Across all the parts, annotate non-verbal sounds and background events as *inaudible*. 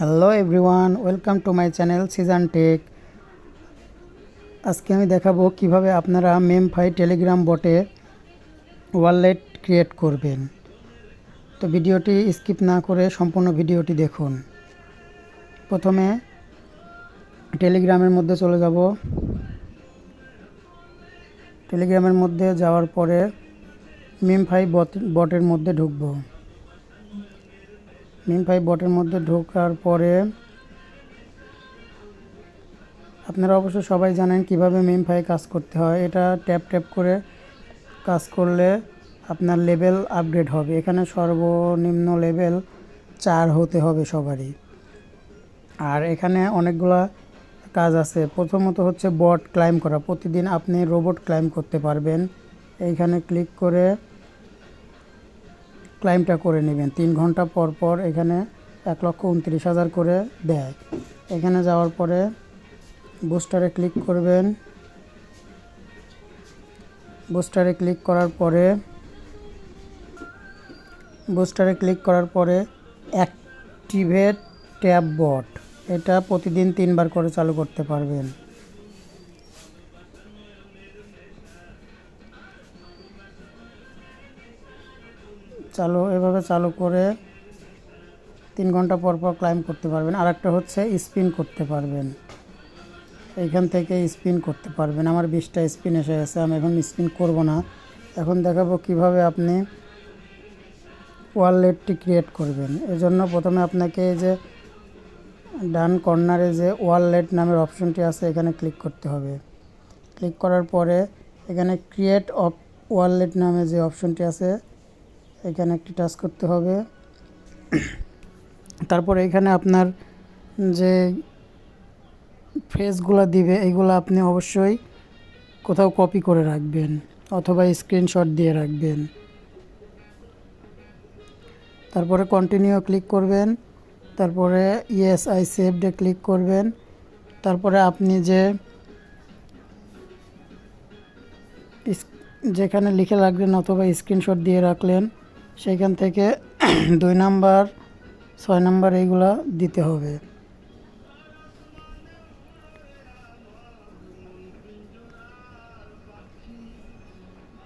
Hello everyone welcome to my channel season tech আজকে আমি দেখাবো কীভাবে আপনারা মেমফাই টেলিগ্রাম বটে ওয়ালেট ক্রিয়েট করবেন। তো ভিডিওটি স্কিপ না করে সম্পূর্ণ ভিডিওটি দেখুন। প্রথমে টেলিগ্রামের মধ্যে চলে যাব। টেলিগ্রামের মধ্যে যাওয়ার পরে মেমফাই বট বটের মধ্যে ঢুকবো। মিম ফাইভ বটের মধ্যে ঢোকার পরে আপনারা অবশ্য সবাই জানেন কীভাবে মিম ফাই কাজ করতে হয়। এটা ট্যাপ ট্যাপ করে কাজ করলে আপনার লেভেল আপগ্রেড হবে। এখানে সর্বনিম্ন লেভেল চার হতে হবে সবারই। আর এখানে অনেকগুলা কাজ আছে। প্রথমত হচ্ছে বট ক্লাইম করা। প্রতিদিন আপনি রোবট ক্লাইম করতে পারবেন। এইখানে ক্লিক করে ক্লাইমটা করে নেবেন। তিন ঘণ্টা পর পর এখানে এক লক্ষ উনত্রিশ হাজার করে দেয় এখানে যাওয়ার পরে বুস্টারে ক্লিক করবেন। বুস্টারে ক্লিক করার পরে বুস্টারে ক্লিক করার পরে অ্যাক্টিভেট ট্যাব বট এটা প্রতিদিন তিনবার করে চালু করতে পারবেন। চালু, এভাবে চালু করে তিন ঘণ্টা পর পর ক্লাইম করতে পারবেন। আর একটা হচ্ছে স্পিন করতে পারবেন। এইখান থেকে স্পিন করতে পারবেন। আমার বিশটা স্পিন এসে গেছে, আমি এখন স্পিন করব না। এখন দেখাবো কীভাবে আপনি ওয়ালেটটি ক্রিয়েট করবেন। এজন্য প্রথমে আপনাকে এই যে ডান কর্নারে যে ওয়ালেট নামের অপশনটি আছে, এখানে ক্লিক করতে হবে। ক্লিক করার পরে এখানে ক্রিয়েট অফ ওয়ালেট নামে যে অপশনটি আছে এখানে একটি টাচ করতে হবে। তারপর এখানে আপনার যে ফেসগুলো দিবে এইগুলো আপনি অবশ্যই কোথাও কপি করে রাখবেন অথবা স্ক্রিনশট দিয়ে রাখবেন। তারপরে কন্টিনিউ ক্লিক করবেন, তারপরে ইয়েস আই সেভডে ক্লিক করবেন, তারপরে আপনি যে যেখানে লিখে রাখবেন অথবা স্ক্রিনশট দিয়ে রাখলেন সেইখান থেকে *clears throat* দুই নাম্বার, ছয় নাম্বার এইগুলা দিতে হবে।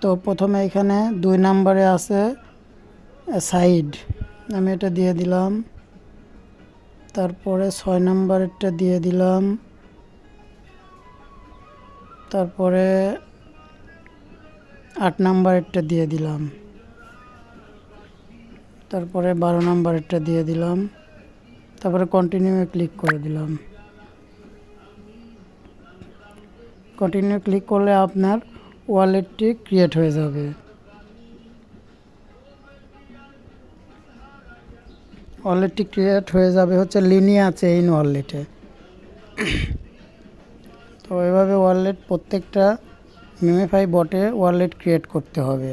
তো প্রথমে এখানে দুই নাম্বারে আছে সাইড। আমি এটা দিয়ে দিলাম। তারপরে ছয় নাম্বারেরটা দিয়ে দিলাম। তারপরে আট নাম্বারেরটা দিয়ে দিলাম। তারপরে বারো নাম্বারেরটা দিয়ে দিলাম। তারপরে কন্টিনিউ ক্লিক করে দিলাম। কন্টিনিউ ক্লিক করলে আপনার ওয়ালেটটি ক্রিয়েট হয়ে যাবে। ওয়ালেটটি ক্রিয়েট হয়ে যাবে হচ্ছে লিনিয়া চেইন ওয়ালেটে তো এভাবে ওয়ালেট প্রত্যেকটা মিমিফাই বটে ওয়ালেট ক্রিয়েট করতে হবে।